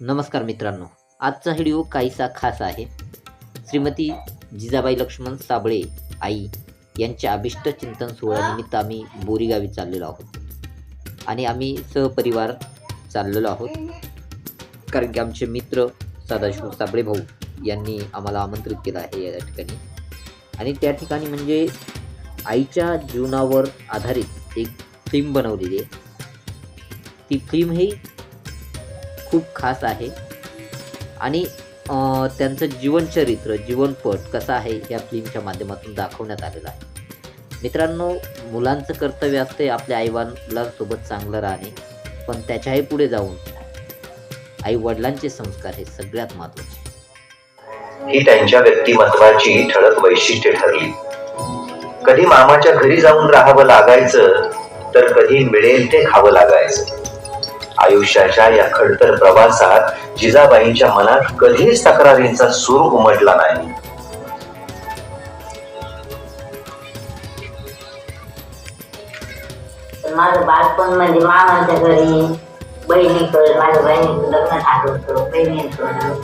नमस्कार मित्रांनो आजचा व्हिडिओ काहीसा खास आहे. श्रीमती जिजाबाई लक्ष्मण साबळे आई यांच्या अभिष्ट चिंतन सोहळ्यानिमित्त आम्ही बोरीगावी चाललेलो आहोत. आणि आम्ही सहपरिवार चाललेलो आहोत. कारण की आमचे मित्र सदाशिव साबळे भाऊ यांनी आम्हाला आमंत्रित केलं आहे या ठिकाणी. आणि त्या ठिकाणी म्हणजे आईच्या जीवनावर आधारित एक फिल्म बनवलेली आहे. ती फिल्म ही खूप खास आहे. आणि त्यांचं जीवनचरित्र जीवनपट कसं आहे या फिल्मच्या माध्यमातून दाखवण्यात आलेलं आहे. मित्रांनो मुलांचं कर्तव्य असते आपल्या आईवडिलांसोबत चांगलं राहणे पण त्याच्याही पुढे जाऊन आई वडिलांचे संस्कार हे सगळ्यात महत्त्वाचे ही त्यांच्या व्यक्तिमत्वाची ठळक वैशिष्ट्ये ठरली. कधी मामाच्या घरी जाऊन राहावं लागायचं तर कधी मिळेल ते खावं लागायचं. आयुष्याच्या या खडतर प्रवासात जिजाबाईंच्या मनात कधीच तक्रारींचा सूर उमटला नाही. माझं बालपण म्हणजे मामाच्या घरी बहिणीकडे माझ्या बहिणीचं लग्न झालं होतं बहिणीकडं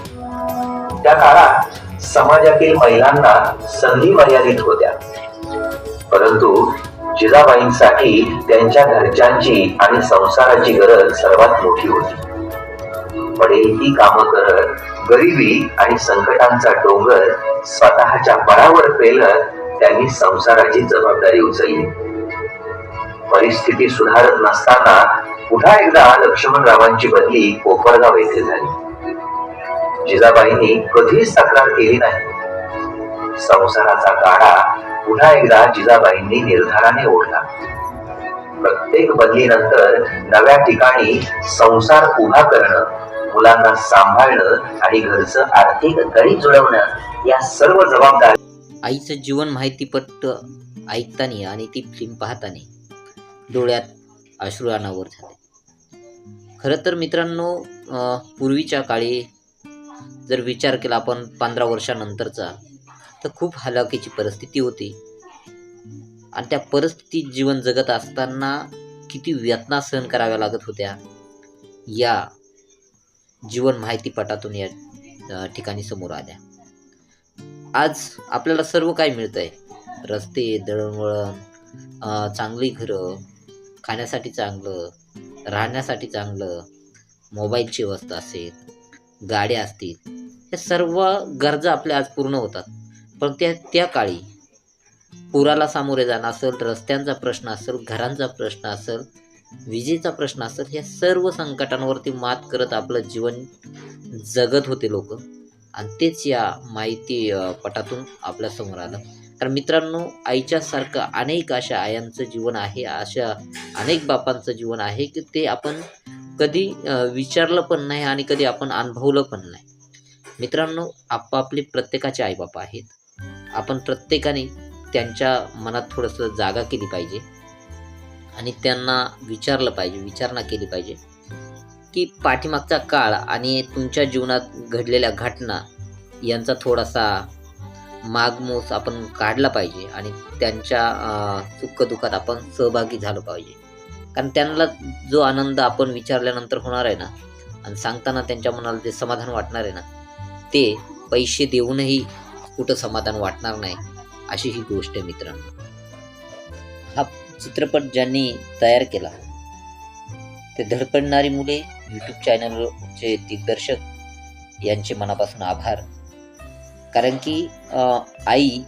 त्या काळात समाजातील महिलांना संधी मर्यादित होत्या. परंतु जिजाबाईंसाठी त्यांच्या घरच्यांची आणि संसाराची गरज सर्वात मोठी होती. पडेल ती कामं करत गरिबी आणि संकटांचा डोंगर स्वतःच्या बळावर पेलत त्यांनी संसाराची जबाबदारी उचलली. परिस्थिती सुधारत नसताना पुन्हा एकदा लक्ष्मणरावांची बदली कोपरगाव येथे झाली. जिजाबाईंनी कधीच तक्रार केली नाही. संसाराचा गाडा पुन्हा एकदा जिजाबाईंनी निर्धाराने ओढला. प्रत्येक बदलीनंतर नव्या ठिकाणी संसार उभा करणं मुलांना सांभाळणं आणि घरचं आर्थिक गणित जुळवणं या सर्व जबाबदारी आईचं जीवन माहितीपट ऐकताना आणि ती फिल्म पाहताना डोळ्यात अश्रू अनावर झाले. खरं तर मित्रांनो पूर्वीच्या काळी जर विचार केला आपण पंधरा वर्षानंतरचा तर खूप हलाखीची परिस्थिती होती. आणि त्या परिस्थितीत जीवन जगत असताना किती व्यथना सहन कराव्या लागत होत्या या जीवन माहितीपटातून या ठिकाणी समोर आल्या. आज आपल्याला सर्व काही मिळतंय. रस्ते दळणवळण चांगली घरं खाण्यासाठी चांगलं राहण्यासाठी चांगलं मोबाईलची व्यवस्था असेल गाड्या असतील या सर्व गरजा आपल्या आज पूर्ण होतात. पण त्या त्या काळी पुराला सामोरे जाणं असेल रस्त्यांचा प्रश्न असेल घरांचा प्रश्न असेल विजेचा प्रश्न असेल ह्या सर्व संकटांवरती मात करत आपलं जीवन जगत होते लोक. आणि तेच या माहिती पटातून आपल्यासमोर आलं. तर मित्रांनो आईच्यासारखं अनेक अशा आयांचं जीवन आहे अशा अनेक बापांचं जीवन आहे की ते आपण कधी विचारलं पण नाही आणि कधी आपण अनुभवलं पण नाही. मित्रांनो आपापले प्रत्येकाचे आईबाप आहेत. आपण प्रत्येकाने त्यांच्या मनात थोडंसं जागा केली पाहिजे. आणि त्यांना विचारलं पाहिजे विचारणा केली पाहिजे. की पाठीमागचा काळ आणि तुमच्या जीवनात घडलेल्या घटना यांचा थोडासा मागमोस आपण काढला पाहिजे आणि त्यांच्या सुखदुःखात आपण सहभागी झालो पाहिजे. कारण त्यांना जो आनंद आपण विचारल्यानंतर होणार आहे ना आणि सांगताना त्यांच्या मनाला जे समाधान वाटणार आहे ना ते पैसे देऊनही कुठं समाधान वाटणार नाही अशी ही गोष्ट मित्रांनो. हा चित्रपट ज्यांनी तयार केला ते धडपडणारी मुले यूट्यूब चॅनलचे दिग्दर्शक यांचे मनापासून आभार. कारण की अं, आई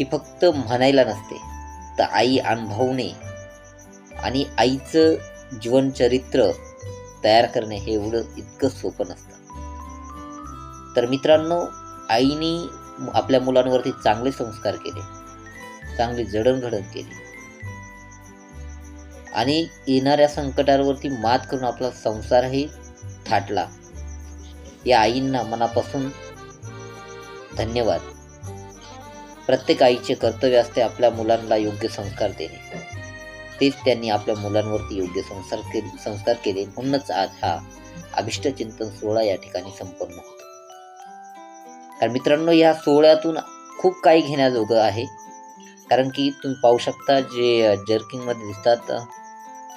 ही फक्त म्हणायला नसते तर आई अनुभवणे आणि आईचं जीवनचरित्र तयार करणे हे एवढं इतकं सोपं नसतं. तर मित्रांनो आईने आपल्या मुलांवरती चांगले संस्कार केले. चांगली जडणघडण केली. आणि येणाऱ्या संकटावरती मात करून आपला संसारही थाटला. या आईंना मनापासून धन्यवाद. प्रत्येक आईचे कर्तव्य असते आपल्या मुलांना योग्य संस्कार देणे. तेच त्यांनी आपल्या मुलांवरती योग्य संस्कार केले संस्कार केले. म्हणूनच आज हा अभिष्ट चिंतन सोहळा या ठिकाणी संपन्न होतो. कारण मित्रांनो या सोहळ्यातून खूप काही घेण्याजोगं आहे. कारण की तुम्ही पाहू शकता जे जर्किंगमध्ये दिसतात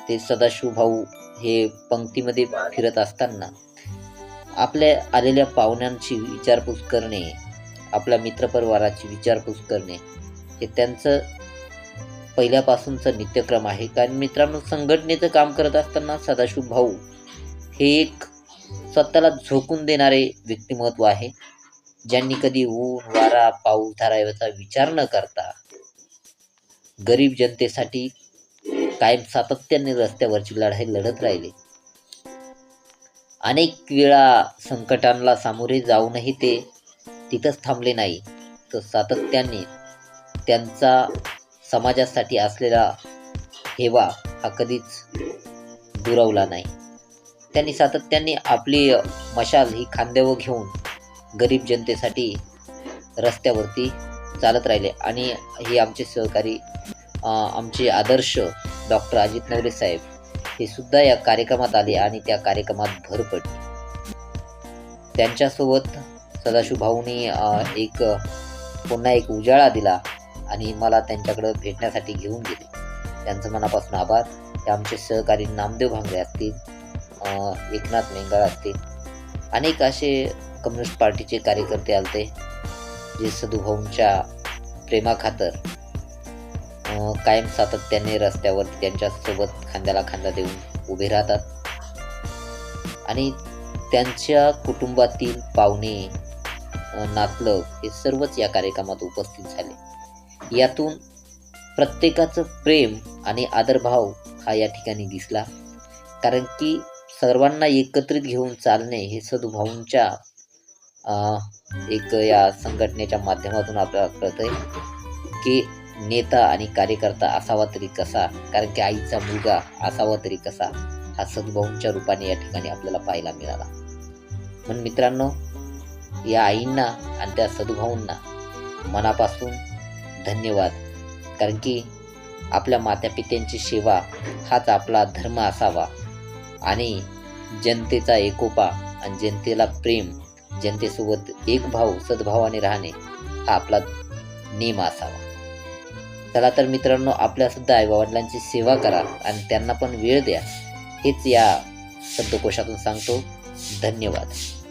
ते सदाशिव भाऊ हे पंक्तीमध्ये फिरत असताना आपल्या आलेल्या पाहुण्यांची विचारपूस करणे आपल्या मित्रपरिवाराची विचारपूस करणे हे त्यांचं पहिल्यापासूनचं नित्यक्रम आहे. कारण मित्रांनो संघटनेचं काम करत असताना सदाशिव भाऊ हे एक स्वतःला झोकून देणारे व्यक्तिमत्व आहे. ज्यांनी कधी ऊन वारा पाऊस धाराव्याचा विचार न करता गरीब जनतेसाठी कायम सातत्याने रस्त्यावरची लढाई लढत राहिले. अनेक वेळा संकटांना सामोरे जाऊनही ते तिथंच थांबले नाही. तर सातत्याने त्यांचा समाजासाठी असलेला हेवा हा कधीच दुरावला नाही. त्यांनी सातत्याने आपली मशाल ही खांद्यावर घेऊन गरीब जनतेसाठी रस्त्यावरती चालत राहिले. आणि हे आमचे सहकारी आमचे आदर्श डॉक्टर अजित नवले साहेब हे सुद्धा या कार्यक्रमात आले आणि त्या कार्यक्रमात भर पडली. त्यांच्यासोबत सदाशिव भाऊनी एक पुन्हा एक उजाळा दिला आणि मला त्यांच्याकडं भेटण्यासाठी घेऊन गेले. त्यांचं मनापासून आभार. हे आमचे सहकारी नामदेव भांगरे असतील एकनाथ मेंगाळ असतील अनेक असे कम्युनिस्ट पार्टीचे कार्यकर्ते आलते जे सदुभाऊंच्या प्रेमाखातर कायम सातत्याने रस्त्यावर त्यांच्यासोबत खांद्याला खांदा देऊन उभे राहतात. आणि त्यांच्या कुटुंबातील पाहुणे नातलं नातलग हे सर्वच या कार्यक्रमात उपस्थित झाले. यातून प्रत्येकाचं प्रेम आणि आदरभाव हा या ठिकाणी दिसला. कारण की सर्वांना एकत्रित घेऊन चालणे हे सदुभाऊंच्या एक या संघटनेच्या माध्यमातून आपल्याला कळतंय. की नेता आणि कार्यकर्ता असावा तरी कसा कारण की आईचा मुलगा असावा तरी कसा हा सद्भाऊंच्या रूपाने या ठिकाणी आपल्याला पाहायला मिळाला. म्हणून मित्रांनो या आईंना आणि त्या सद्भाऊंना मनापासून धन्यवाद. कारण की आपल्या मातापित्यांची सेवा हाच आपला धर्म असावा. आणि जनतेचा एकोपा आणि जनतेला प्रेम जनतेसोबत एक भाव सद्भावाने राहणे हा आपला नेम असावा. चला तर मित्रांनो आपल्या सुद्धा आईबावडिलांची सेवा करा आणि त्यांना पण वेळ द्या. हेच या शब्दकोशातून सांगतो. धन्यवाद.